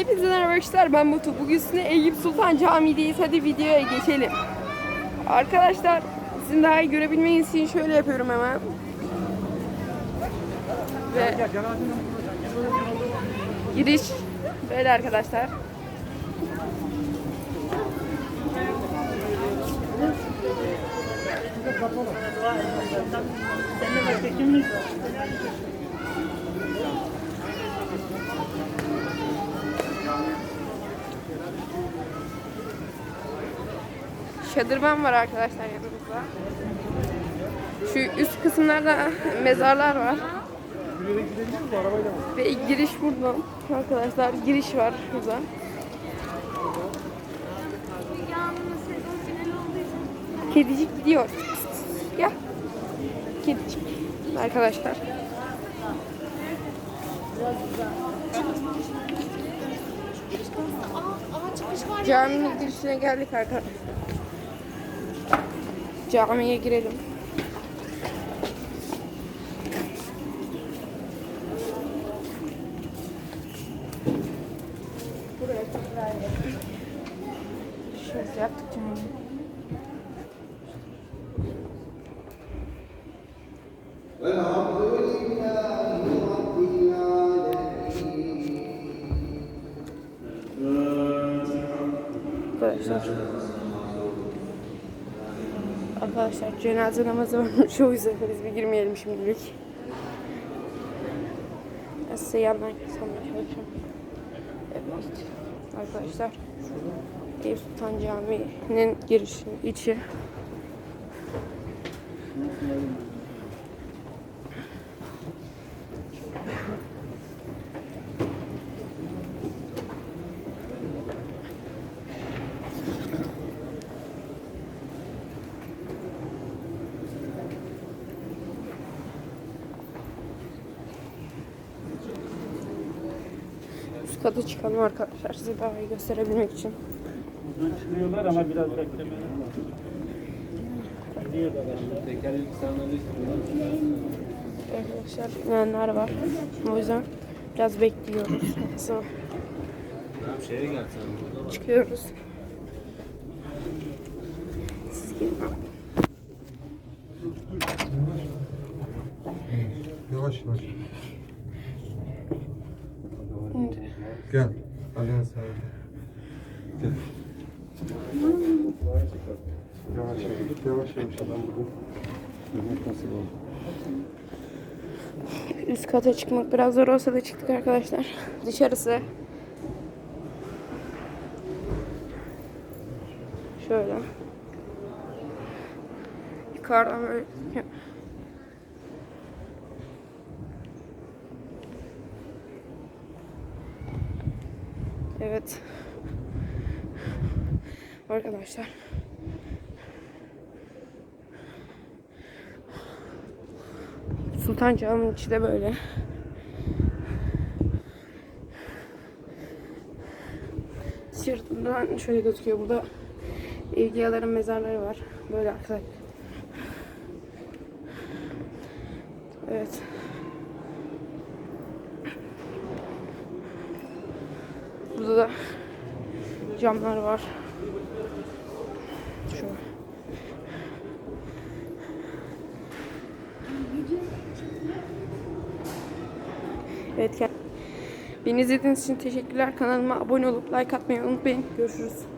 Hepinize merhaba arkadaşlar ben Batu. Bugün sizinle Eyüp Sultan Camii'deyiz. Hadi videoya geçelim. Arkadaşlar sizin daha iyi görebilmeniz için şöyle yapıyorum hemen. Ve giriş böyle arkadaşlar. Şadırvan var arkadaşlar yanımızda. Şu üst kısımlarda mezarlar var. Ve giriş buradan. Arkadaşlar giriş var burada. Kedicik gidiyor. Gel. Kedicik. Arkadaşlar. Caminin girişine geldik arkadaşlar. Camiye girelim. Buraya tekrar yaptık. Şöyle yaptık camiyi. Arkadaşlar. Arkadaşlar cenaze namazı varmış o yüzden biz bir girmeyelim şimdilik. Ben size yandan göstermeye çalışacağım. Evet. Arkadaşlar. Eyüp Sultan Camii'nin girişi içi. Üst kata çıkalım arkadaşlar size daha iyi gösterebilmek için. Çıkıyorlar ama biraz istiyorlar. Arkadaşlar inenler var. O yüzden biraz bekliyoruz. Sonra çıkıyoruz. Siz gelin. Yavaş yavaş. Gel. Alihan sağda. Gel. Yavaş yavaş. Yavaş yavaş. Adam bugün. Mehmet nasıl oldu? Üst kata çıkmak biraz zor olsa da çıktık arkadaşlar. Dışarısı. Şöyle. Yukarıdan böyle. Evet. Arkadaşlar. Sultan Camii içi de böyle. Sırtından şöyle gözüküyor. Burada evliyaların mezarları var. Böyle arkadaşlar. Evet. Burada da camlar var. Şöyle. Evet. Beni izlediğiniz için teşekkürler. Kanalıma abone olup like atmayı unutmayın. Görüşürüz.